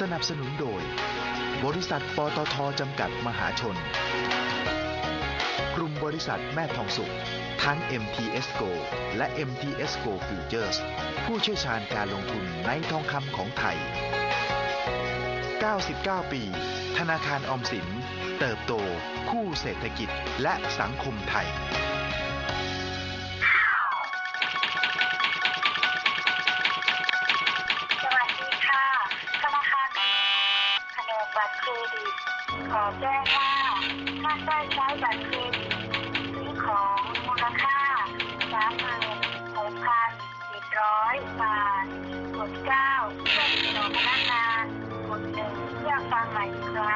สนับสนุนโดย บริษัทปตทจำกัดมหาชน กลุ่มบริษัทแม่ทองสุข ทั้ง MTS GO และ MTS GO Futures ผู้เชี่ยวชาญการลงทุนในทองคำของไทย 99 ปี ธนาคารออมสิน เติบโต คู่เศรษฐกิจและสังคมไทย เครดิตขอแจ้งว่าท่านได้ใช้บัตรเครดิตซื้อของมูลค่า36,700บาทกด9เพื่อติดต่อพนักงานกด1เพื่อฟังใหม่อีกครั้ง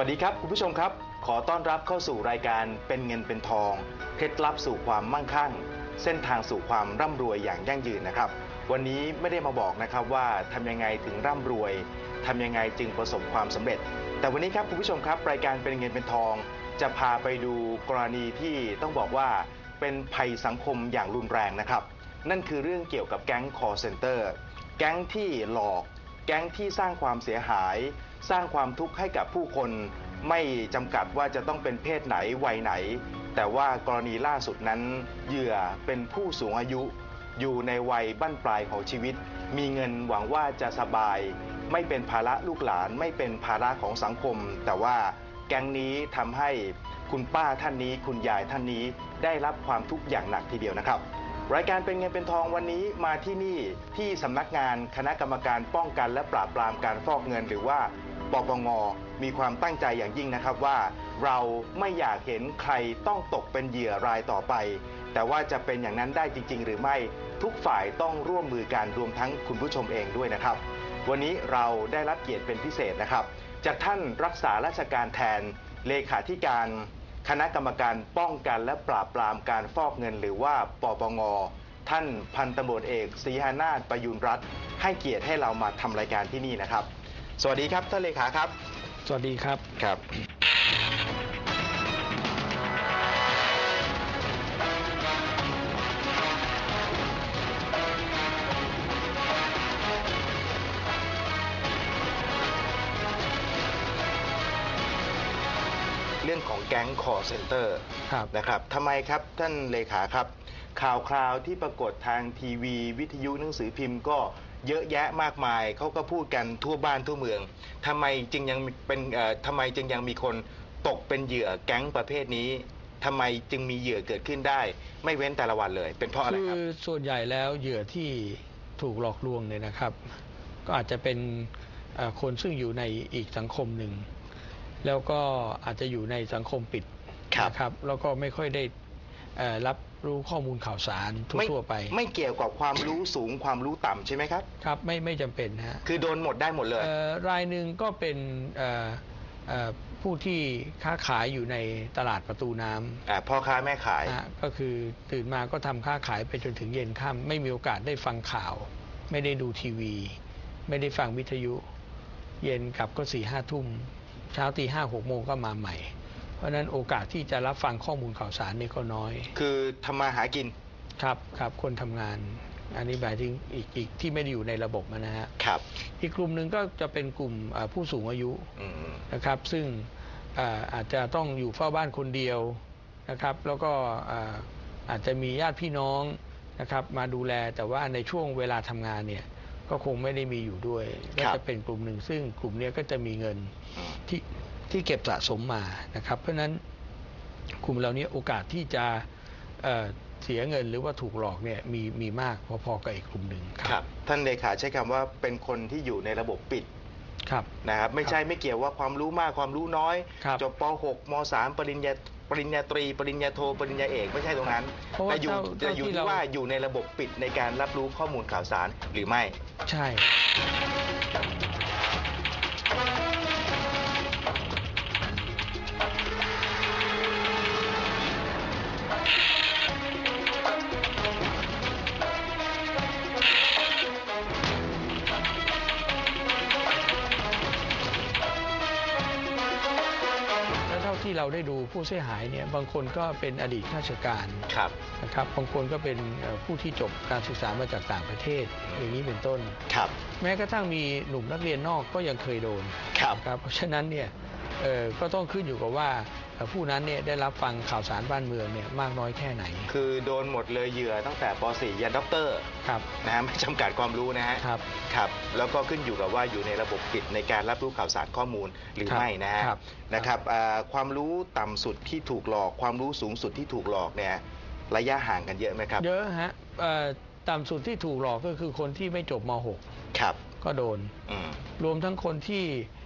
วัสดีครับ คุณผู้ชมครับ ขอต้อนรับเข้าสู่รายการเป็นเงินเป็นทอง เคล็ดลับสู่ความมั่งคั่ง เส้นทางสู่ความร่ำรวยอย่างยั่งยืนนะครับ วันนี้ไม่ได้มาบอกนะครับว่าทำยังไงถึงร่ำรวยทำยังไงจึงประสบความสำเร็จ แต่วันนี้ครับคุณผู้ชมครับรายการเป็นเงินเป็นทอง จะพาไปดูกรณีที่ต้องบอกว่าเป็นภัยสังคมอย่างรุนแรงนะครับ นั่นคือเรื่องเกี่ยวกับแก๊ง call center แก๊งที่หลอก แก๊งที่สร้างความเสียหาย สร้างความทุกข์ให้กับผู้คน ไม่จำกัดว่าจะต้องเป็นเพศไหนวัยไหน แต่ว่ากรณีล่าสุดนั้น เหยื่อเป็นผู้สูงอายุ อยู่ในวัยบั้นปลายของชีวิต มีเงินหวังว่าจะสบาย ไม่เป็นภาระลูกหลาน ไม่เป็นภาระของสังคม แต่ว่าแก๊งนี้ทำให้คุณป้าท่านนี้ คุณยายท่านนี้ได้รับความทุกข์อย่างหนักทีเดียวนะครับ รายการเป็นเงินเป็นทองวันนี้มาที่นี่ที่สำนักงานคณะกรรมการป้องกันและปราบปรามการฟอกเงินหรือว่าปปงมีความตั้งใจอย่างยิ่งนะครับว่า เราไม่อยากเห็นใครต้องตกเป็นเหยื่อรายต่อไป แต่ว่าจะเป็นอย่างนั้นได้จริง ๆ หรือไม่ทุกฝ่ายต้องร่วมมือกันรวมทั้งคุณผู้ชมเองด้วยนะครับ วันนี้เราได้รับเกียรติเป็นพิเศษนะครับ จากท่านรักษาราชการแทนเลขาธิการ คณะกรรมการป้องกันและปราบปรามการฟอกเงินหรือว่าปปง ท่านพันตำรวจเอกศรีหานาถประยุนรัตน์ให้เกียรติให้เรามาทำรายการที่นี่นะครับ สวัสดีครับท่านเลขาครับ สวัสดีครับครับ เรื่องของแก๊ง call center ครับนะครับทำไมครับท่านเลขาครับ ข่าวคราวที่ปรากฏทางทีวี วิทยุหนังสือพิมพ์ก็เยอะแยะมากมายเขาก็พูดกันทั่วบ้านทั่วเมืองทำไมจึงยังเป็นเอ่อทำไมจึงยังมีคนตกเป็นเหยื่อแก๊งประเภทนี้ทำไมจึงมีเหยื่อเกิดขึ้นได้ ไม่เว้นแต่ละวันเลย เป็นเพราะอะไรคืครับอส่วนใหญ่แล้วเหยื่อที่ถูกหลอกลวงเนี่ยนะครับ ก็อาจจะเป็นเอ่อคนซึ่งอยู่ในอีกสังคมหนึ่ง แล้วก็อาจจะอยู่ในสังคมปิดครับนะครับ แล้วก็ไม่ค่อยได้เอ่อรับรู้ข้อมูลข่าวสารไม่ทั่วๆไป ไม่เกี่ยวกับความรู้สูงความรู้ต่ำใช่ไหมครับ ครับไม่ไม่จำเป็นฮะคือโดนหมดได้หมดเลยเอ่อรายหนึ่งก็เป็นเอ่อเอ่อผู้ที่ค้าขายอยู่ในตลาดประตูน้ำอ่าพ่อค้าแม่ขายนะฮะก็คือตื่นมาก็ทำค้าขายไปจนถึงเย็นค่ำไม่มีโอกาสได้ฟังข่าว ไม่ได้ดูทีวี ไม่ได้ฟังวิทยุ เย็นกลับก็สี่ห้าทุ่ม เช้าตีห้าหกโมงก็มาใหม่ เพราะฉะนั้นโอกาสที่จะรับฟังข้อมูลข่าวสารนี่ก็น้อย คือทำมาหากินครับครับคนทำงาน อันนี้หมายถึงอีกอีกที่ไม่ได้อยู่ในระบบนะฮะ ครับอีกกลุ่มหนึ่งก็จะเป็นกลุ่มเอ่อผู้สูงอายุอืมนะครับซึ่งเอ่ออาจจะต้องอยู่เฝ้าบ้านคนเดียวนะครับ แล้วก็เอ่ออาจจะมีญาติพี่น้องนะครับมาดูแลแต่ว่าในช่วงเวลาทำงานเนี่ย ก็คงไม่ได้มีอยู่ด้วยก็จะเป็นกลุ่มหนึ่งซึ่งกลุ่มเนี้ยก็จะมีเงินอืมที่ที่เก็บสะสมมานะครับ เพราะฉะนั้นกลุ่มเหล่านี้โอกาสที่จะเอ่อเสียเงินหรือว่าถูกหลอกเนี่ยมีมีมากพอๆกับอีกกลุ่มหนึ่งคครัรับ ท่านเลขาใช้คำว่าเป็นคนที่อยู่ในระบบปิดครับนะครับไม่ใช่ไม่เกี่ยวว่าความรู้มากความรู้น้อยครับจบป .6 ม .3 ปริญญา ปริญญาตรี ปริญญาโทปริญญาเอกไม่ใช่ตรงนั้นเพราะว่าแต่อยู่เท่าแต่อยู่เท่าที่ที่เรา ว่าอยู่ในระบบปิดในการรับรู้ข้อมูลข่าวสารหรือไม่ ใช่ เราได้ดูผู้เสียหายเนี่ยบางคนก็เป็นอดีตข้าราชการครับนะครับบางคนก็เป็นเอ่อผู้ที่จบการศึกษามาจากต่างประเทศอย่างนี้เป็นต้นครับแม้กระทั่งมีหนุ่มนักเรียนนอกก็ยังเคยโดนครับครับเพราะฉะนั้นเนี่ยเอ่อ ก็ต้องขึ้นอยู่กับว่าเอ่อผู้นั้นเนี่ยได้รับฟังข่าวสารบ้านเมืองเนี่ยมากน้อยแค่ไหน คือโดนหมดเลยเหยื่อตั้งแต่ป .4 ยันด็อกเตอร์ครับนะฮะไม่จำกัดความรู้นะฮะครับครับ แล้วก็ขึ้นอยู่กับว่าอยู่ในระบบปิดในการรับรู้ข่าวสารข้อมูลหรือครับไม่นะฮะครับนะครับอ่าความรู้ต่ำสุดที่ถูกหลอก ความรู้สูงสุดที่ถูกหลอกเนี่ยระยะห่างกันเยอะไหมครับ เยอะฮะเอ่อต่ำสุดที่ถูกหลอกก็คือคนที่ไม่จบมครับ .6 ก็โดนอืมรวมทั้งคนที่เอ่อ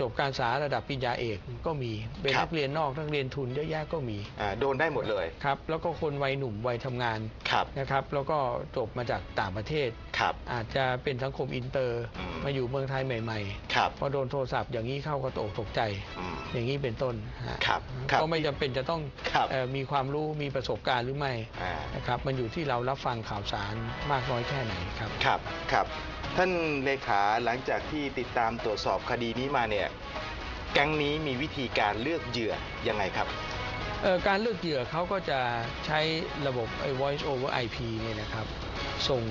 จบการศึกษาระดับปริญญาเอกก็มี เป็นครับนักเรียนนอกนักเรียนทุนเยอะแยะก็มีอ่าโดนได้หมดเลยครับ แล้วก็คนวัยหนุ่มวัยทำงานครับนะครับ แล้วก็จบมาจากต่างประเทศครับอาจจะเป็นสังคมอินเตอร์อืมมาอยู่เมืองไทยใหม่ครับๆพอโดนโทรศัพท์อย่างนี้เข้าก็ตกตกใจอืมอย่างนี้เป็นต้นฮะครับครับก็ไม่จำเป็นจะต้องครับเอ่อมีความรู้มีประสบการณ์หรือไม่อ่านะครับมันอยู่ที่เรารับฟังข่าวสารมากน้อยแค่ไหนครับครับครับ ท่านเลขาหลังจากที่ติดตามตรวจสอบคดีนี้มาเนี่ยแก๊งนี้มีวิธีการเลือกเหยื่อยังไงครับเอ่อการเลือกเหยื่อเขาก็จะใช้ระบบไอ้ voice over IP เนี่ยนะครับส่ง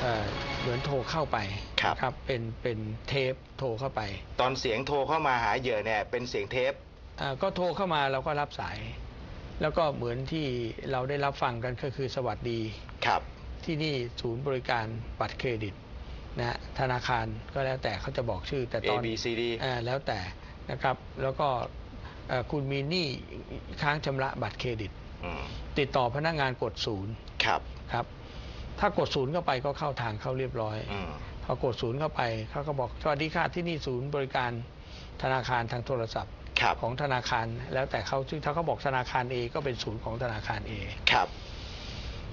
เอ่อเหมือนโทรเข้าไปครับนะเป็นเป็นเทปโทรเข้าไป ตอนเสียงโทรเข้ามาหาเหยื่อเนี่ยเป็นเสียงเทปอ่าก็โทรเข้ามาเราก็รับสาย แล้วก็เหมือนที่เราได้รับฟังกันก็คือสวัสดีครับที่นี่ศูนย์บริการบัตรเครดิต นะฮะธนาคารก็แล้วแต่เขาจะบอกชื่อแต่ A ตอน B C D อ่าแล้วแต่นะครับ แล้วก็เอ่อคุณมีหนี้ค้างชำระบัตรเครดิต อืมติดต่อพนักงานกดศูนย์ครับครับ ถ้ากดศูนย์เข้าไปก็เข้าทางเข้าเรียบร้อย อืมพอกดศูนย์เข้าไปเขาก็บอกสวัสดีค่ะที่นี่ศูนย์บริการธนาคารทางโทรศัพท์ ครับของธนาคารแล้วแต่เขาซึ่งถ้าเขาบอกธนาคาร A ก็เป็นศูนย์ของธนาคาร A ครับ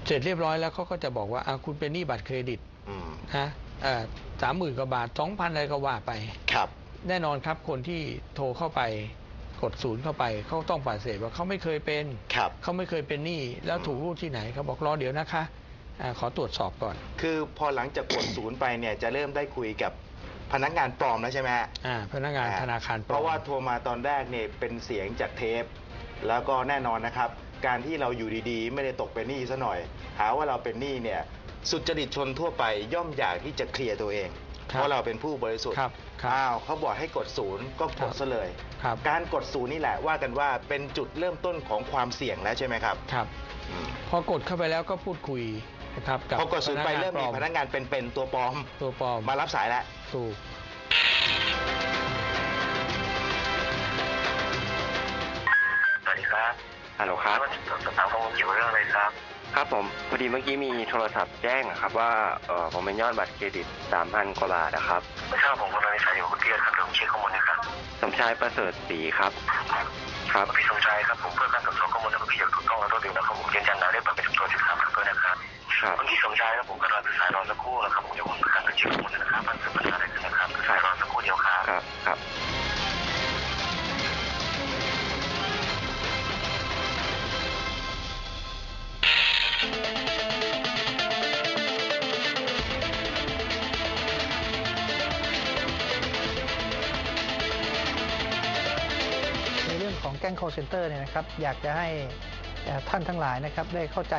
เสร็จเรียบร้อยแล้วเขาก็จะบอกว่าอะคุณเป็นหนี้บัตรเครดิตอืมนะ สามหมื่นกว่าบาทสองพันอะไรก็ว่าไป ครับ แน่นอนครับคนที่โทรเข้าไปกดศูนย์เข้าไปเขาต้องปฏิเสธว่าเขาไม่เคยเป็นครับ เขาไม่เคยเป็นหนี้แล้วถูกรูดที่ไหนเขาบอกรอเดี๋ยวนะคะอาขอตรวจสอบก่อน คือพอหลังจากกดศูนย์ไปเนี่ยจะเริ่มได้คุยกับพนักงานปลอมแล้วใช่ไหมฮะอ่าพนักงานอ่ธนาคารปลอม เพราะว่าโทรมาตอนแรกเนี่ยเป็นเสียงจากเทป แล้วก็แน่นอนนะครับ การที่เราอยู่ดีๆ ไม่ได้ตกเป็นหนี้ซะหน่อย หาว่าเราเป็นหนี้เนี่ย สุจริตชนทั่วไปย่อมอยากที่จะเคลียร์ตัวเอง ครับเพราะเราเป็นผู้บริสุทธิ์ครับครับอ้าวเขาบอกให้กดศูนย์ก็กครัดบซะเลย ครับ การกดศูนย์นี่แหละว่ากันว่าเป็นจุดเริ่มต้นของความเสี่ยงแล้วใช่ไหมครับครับ อืมพอกดเข้าไปแล้วก็พูดคุยนะครับกับพอกดศูนย์ไปเริ่มมีพนักงานเป็นๆตัวปลอมตัวปลอมมารับสายแล้ว ถูก สวัสดีครับฮัลโหลครับวันนี้สอบถามข้อมูลเกี่ยวกับเรื่องอะไรครับ ครับผมพอดีเมื่อกี้มีโทรศัพท์แจ้งอะครับว่าเออผมเป็นยอดบัตรเครดิตสามพันกว่าบาทนะครับไม่ทราบผมกำลังในสายอยู่กับคุณเตี้ยครับเดี๋ยวผมเช็คข้อมูลนะครับสมชายประเสริฐศรีครับ ครับ พี่สมชายครับผมเพื่อการตรวจสอบข้อมู ของแก๊ง call center เนี่ยนะครับอยากจะให้ท่านทั้งหลายนะครับได้เข้าใจ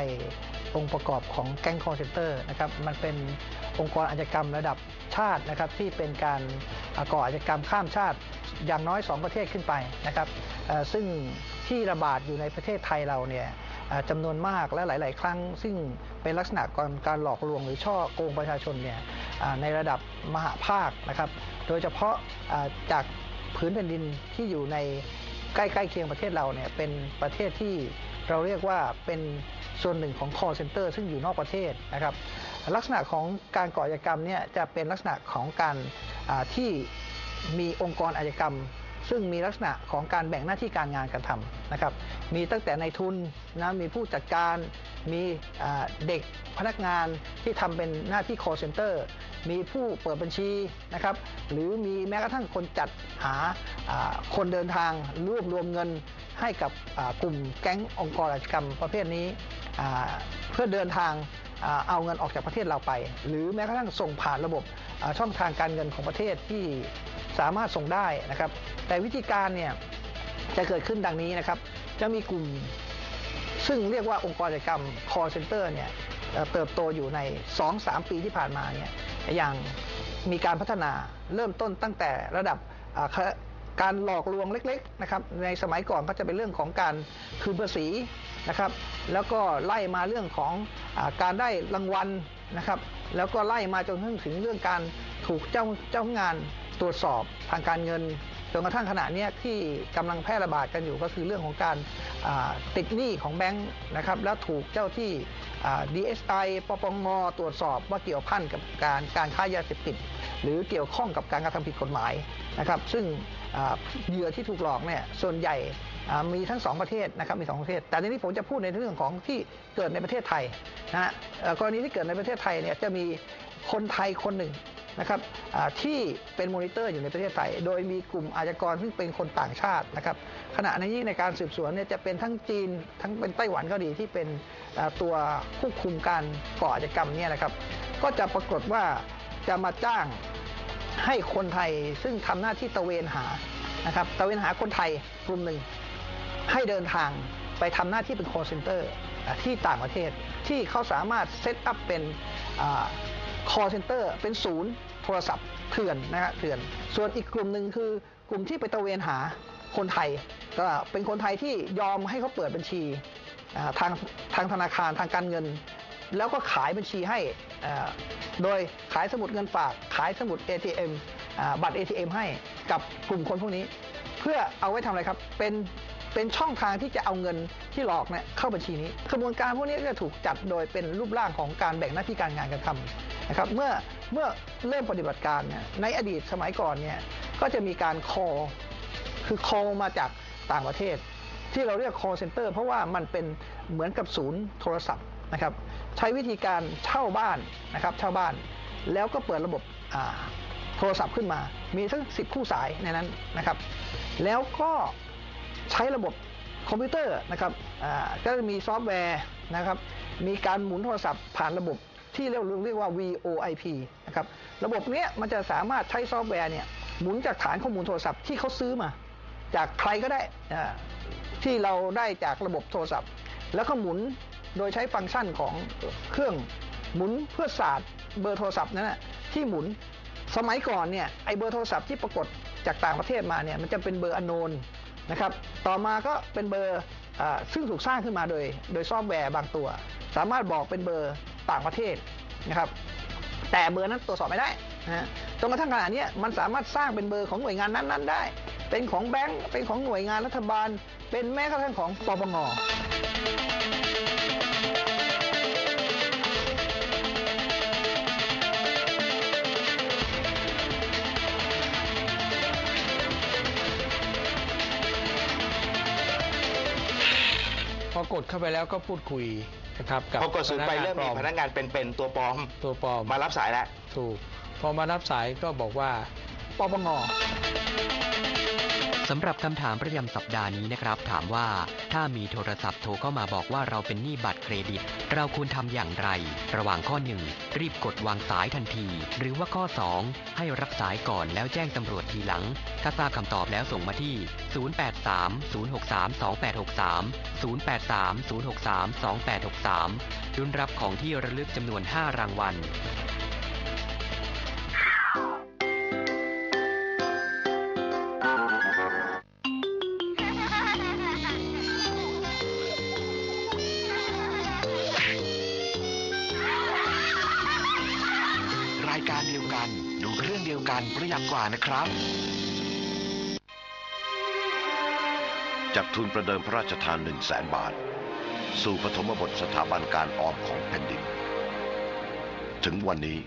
องค์ประกอบของแก๊ง call center นะครับมันเป็นองค์กรอาชญากรรมระดับชาตินะครับที่เป็นการก่อก่ออาชญากรรมข้ามชาติอย่างน้อย 2 ประเทศขึ้นไปนะครับซึ่งที่ระบาดอยู่ในประเทศไทยเราเนี่ยจำนวนมากและหลาย ๆ ครั้ง ซึ่งเป็นลักษณะการการหลอกลวงหรือช่อโกงประชาชนเนี่ยในระดับมหาภาคนะครับ โดยเฉพาะจากพื้นแผ่นดินที่อยู่ใน ใกล้ๆเคียงประเทศเราเนี่ยเป็นประเทศที่เราเรียกว่าเป็นส่วนหนึ่งของ call center ซึ่งอยู่นอกประเทศนะครับ ลักษณะของการก่ออาชญากรรมเนี่ยจะเป็นลักษณะของการที่มีองค์กรอาชญากรรม ซึ่งมีลักษณะของการแบ่งหน้าที่การงานการทำนะครับ มีตั้งแต่ในทุนนะมีผู้จัดการ มีเด็กพนักงานที่ทำเป็นหน้าที่ call center มีผู้เปิดบัญชีนะครับหรือมีแม้กระทั่งคนจัดหาคนเดินทางรวบรวมเงินให้กับกลุ่มแก๊งองค์กรอาชญากรรมประเภทนี้ เพื่อเดินทางเอาเงินออกจากประเทศเราไป หรือแม้กระทั่งส่งผ่านระบบช่องทางการเงินของประเทศที่สามารถส่งได้นะครับ แต่วิธีการเนี่ยจะเกิดขึ้นดังนี้นะครับ จะมีกลุ่ม ซึ่งเรียกว่าองค์กรกิจกรรม call center เนี่ยเติบโตอยู่ใน 2-3 ปีที่ผ่านมาเนี่ยอย่างมีการพัฒนาเริ่มต้นตั้งแต่ระดับการหลอกลวงเล็กๆนะครับในสมัยก่อนก็จะเป็นเรื่องของการคืนภาษีนะครับแล้วก็ไล่มาเรื่องของอการได้รางวัลนะครับแล้วก็ไล่มาจนถึงเรื่องการถูกเจ้าเจ้างานตรวจสอบทางการเงิน กระทั่งขณะนี้ที่กำลังแพร่ระบาดกันอยู่ก็คือเรื่องของการติดหนี้ของแบงค์นะครับแล้วถูกเจ้าที่อ่า DSI ปปงตรวจสอบว่าเกี่ยวพันกับการการค้ายาเสพติดหรือเกี่ยวข้องกับการกระทำผิดกฎหมายนะครับซึ่งเหยื่อที่ถูกหลอกเนี่ยส่วนใหญ่มีทั้งสองประเทศนะครับมีสองประเทศ แต่ทีนี้ผมจะพูดในเรื่องของที่เกิดในประเทศไทยนะฮะกรณีที่เกิดในประเทศไทยเนี่ยจะมีคนไทยคนหนึ่ง นะครับที่เป็นมอนิเตอร์อยู่ในประเทศไทย โดยมีกลุ่มอาชญากรซึ่งเป็นคนต่างชาตินะครับขณะนี้ในการสืบสวนเนี่ยจะเป็นทั้งจีนทั้งเป็นไต้หวันก็ดีที่เป็นตัวควบคุมการก่ออาชญากรรมเนี่ยนะครับ ก็จะปรากฏว่าจะมาจ้างให้คนไทยซึ่งทำหน้าที่ตระเวนหานะครับตระเวนหาคนไทยกลุ่มหนึ่งให้เดินทางไปทำหน้าที่เป็น call center อ่าที่ต่างประเทศที่เขาสามารถเซตอัพเป็น call center เป็นศูนย์โทรศัพท์เถื่อนนะฮะเถื่อน ส่วนอีกกลุ่มหนึ่งคือกลุ่มที่ไปตะเวนหาคนไทยก็เป็นคนไทยที่ยอมให้เขาเปิดบัญชีทางทางธนาคารทางการเงิน แล้วก็ขายบัญชีให้โดยขายสมุดเงินฝาก ขายสมุด ATM อ่าบัตร ATM ให้กับกลุ่มคนพวกนี้ เพื่อเอาไว้ทำอะไรครับเป็นเป็นช่องทางที่จะเอาเงินที่หลอกเนี่ยเข้าบัญชีนี้กระบวนการพวกนี้ก็จะถูกจัดโดยเป็นรูปร่างของการแบ่งหน้าที่การงานกันทำ นะครับเมื่อเมื่อเริ่มปฏิบัติการเนี่ยในอดีตสมัยก่อนเนี่ยก็จะมีการ call คือ call มาจากต่างประเทศ ที่เราเรียก call center เพราะว่ามันเป็นเหมือนกับศูนย์โทรศัพท์นะครับใช้วิธีการเช่าบ้านนะครับเช่าบ้าน แล้วก็เปิดระบบโทรศัพท์ขึ้นมา มีทั้งสิบคู่สายในนั้นนะครับ แล้วก็ใช้ระบบคอมพิวเตอร์นะครับก็จะมีซอฟต์แวร์นะครับมีการหมุนโทรศัพท์ผ่านระบบ ที่เรียกเรียกว่า VoIP นะครับระบบเนี้ยมันจะสามารถใช้ซอฟต์แวร์เนี่ยหมุนจากฐานข้อมูลโทรศัพท์ที่เขาซื้อมา จากใครก็ได้ที่เราได้จากระบบโทรศัพท์ แล้วก็หมุนโดยใช้ฟังก์ชันของเครื่องหมุนเพื่อศาสตร์เบอร์โทรศัพท์นั้นนะที่หมุนสมัยก่อนเนี่ยไอเบอร์โทรศัพท์ที่ปรากฏจากต่างประเทศมาเนี่ยมันจะเป็นเบอร์อนโนนนะครับต่อมาก็เป็นเบอร์ซึ่งถูกสร้างขึ้นมาโดย โดยซอฟต์แวร์บางตัว สามารถบอกเป็นเบอร์ ต่างประเทศนะครับแต่เบอร์นั้นตรวจสอบไม่ได้นะจนกระทั่งขณะเนี้มันสามารถสร้างเป็นเบอร์ของหน่วยงานนั้นๆได้ เป็นของแบงก์เป็นของหน่วยงานรัฐบาล เป็นแม้กระทั่งของปปงพอกดเข้าไปแล้วก็พูดคุย นะครับกับพอกดศูนย์ไปเริ่มมีพพนันักกงานเป็นๆตัวปลอมตัวปลอมมารับสายแล้วถูกพอมารับสายก็บอกว่าปปง สำหรับคำถามประจำสัปดาห์นี้นะครับ ถามว่า ถ้ามีโทรศัพท์โทรเข้ามาบอกว่าเราเป็นหนี้บัตรเครดิต เราควรทำอย่างไร ระหว่างข้อ 1 รีบกดวางสายทันที หรือว่าข้อ 2 ให้รับสายก่อนแล้วแจ้งตำรวจทีหลัง ถ้าทราบคำตอบแล้วส่งมาที่ 0830632863 0830632863 รุ่นรับของที่ระลึกจำนวน 5 รางวัล ยวกับกว่านะครับจัดทุนประเดิมพระราชทาน1 0 0 0 0แสนบาท สู่ปฐมบทสถาบันการออมของแผ่นดิน ถึงวันนี้